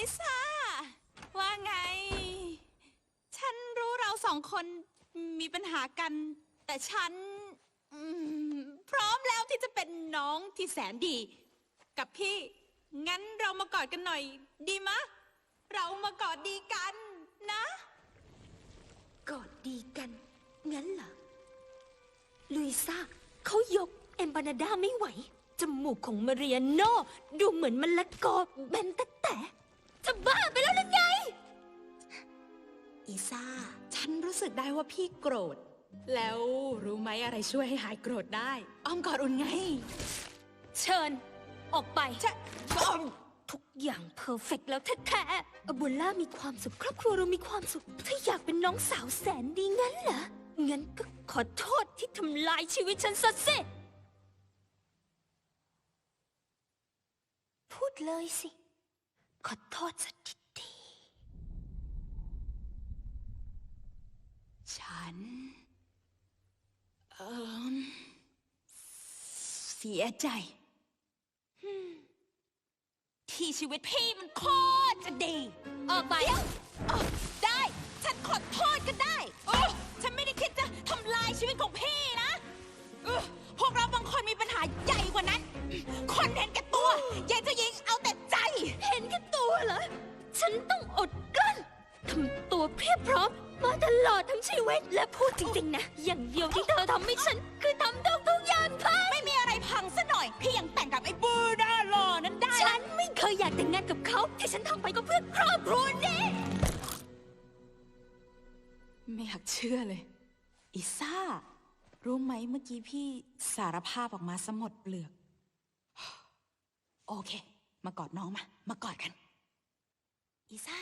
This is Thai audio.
ลิซ่า ว่าไง ฉันรู้เราสองคนมีปัญหากัน แต่ฉันอืมพร้อมแล้วที่จะเป็นน้องที่แสนดี กับพี่ งั้นเรามากอดกันหน่อย ดีมะ เรามากอดดีกันนะ กอดดีกัน งั้นเหรอ ลุยซ่าเขายกเอมบานาดาไม่ไหว จมูกของมาเรียโน่ดูเหมือนมันละกอเบนแต่แต่ จะบ้าไปแล้วหรือไง อีซ่า ฉันรู้สึกได้ว่าพี่โกรธ แล้วรู้ไหมอะไรช่วยให้หายโกรธได้ อ้อมกอดอุ่นไง เชิญ ออกไปจะอ้อมทุกอย่างเพอร์เฟกต์แล้วแท้ๆอบุล่ามีความสุขครอบครัวเรามีความสุขถ้าอยากเป็นน้องสาวแสนดีงั้นเหรอ งั้นก็ขอโทษที่ทำลายชีวิตฉันซะสิพูดเลยสิ ขอโทษสักทีดีฉัน เอ่อเสียใจ ที่ชีวิตพี่มันโคตรจะดี ออกไปเดี๋ยวเอ้าได้ ฉันขอโทษก็ได้เออฉันไม่ได้คิดจะทำลายชีวิตของพี่นะเออพวกเราบางคนมีปัญหาใหญ่กว่านั้น คนเห็นแก่ตัวอยากจะยิง ต้องอดกลั้นทำตัวเพียบพร้อม มาตลอดทั้งชีวิตและพูดจริงๆนะ อย่างเดียวที่เธอทำให้ฉัน คือทำทุกทุกๆอย่างพังไม่มีอะไรพังซะหน่อย พี่ยังแต่งกับไอ้บูดาหล่อนั้นได้ฉันไม่เคยอยากแต่งงานกับเขาที่ฉันทำไปก็เพื่อครอบครัวนี้ไม่อยากเชื่อเลย อิซ่า รู้ไหมเมื่อกี้พี่สารภาพออกมาสมดเปลือก โอเค มากอดน้องมา มากอดกัน อิซ่า